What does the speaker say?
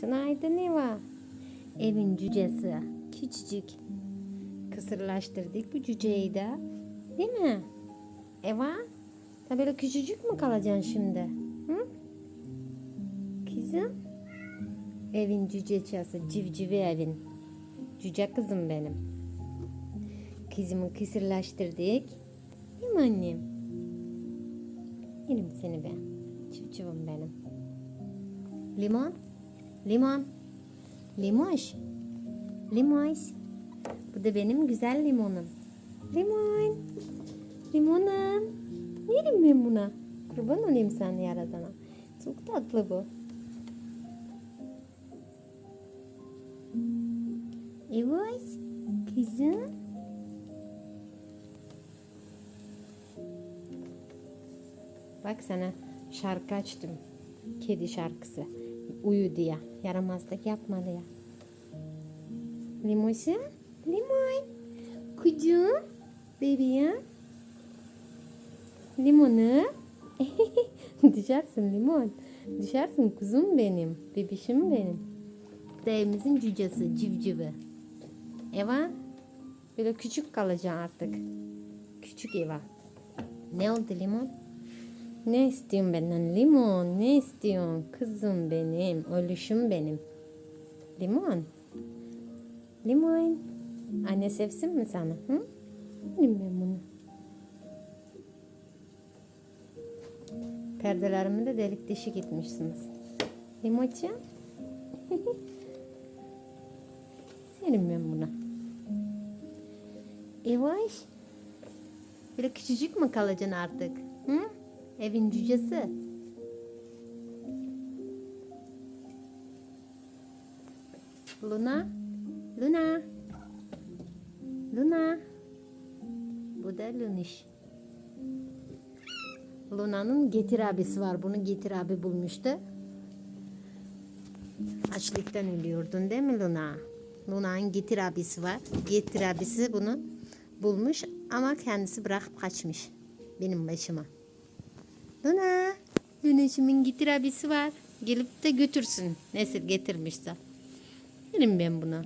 Tünaydın Eva. Evin cücesi. Küçücük. Kısırlaştırdık bu cüceyi de. Değil mi? Eva. Sen böyle küçücük mü kalacaksın şimdi? Hı? Kızım. Evin cücecesi. Civcivi evin. Cüce kızım benim. Kızımı kısırlaştırdık. Değil mi annem? Yerim seni be. Civcivim benim. Limon. Limon. Limoş. Limoş. Bu da benim güzel limonum. Limon. Limonum. Yerim ben buna. Kurban olayım sen yaradana. Çok tatlı bu. Evet. Kızım. Bak sana şarkı açtım. Kedi şarkısı. Uyu diye. Yaramazlık yapma diye. Limoşu. Limon. Kucuğum. Bebeğim. Limonu. Düşersin limon. Düşersin kuzum benim. Bebişim benim. Bu da evimizin cücesi, civcivi. Eva. Böyle küçük kalacaksın artık. Küçük Eva. Ne oldu limon? Ne istiyorsun benden limon? Ne istiyorsun? Kızım benim, ölüşüm benim. Limon. Limon. Anne sevsin mi sana? Hı? Yerim ben bunu. Perdelerimi de delik deşik etmişsiniz. Limonca. Yerim ben buna. Yavaş. Böyle küçücük mü kalacaksın artık? Hı? Evin cücesi. Luna. Luna. Luna. Bu da Luniş. Luna'nın getir abisi var. Bunu getir abi bulmuştu. Açlıktan ölüyordun değil mi Luna? Luna'nın getir abisi var. Getir abisi bunu bulmuş ama kendisi bırakıp kaçmış. Benim başıma. Luna. Luna'cığımın getir abisi var. Gelip de götürsün. Nesir getirmişse. Verin ben buna.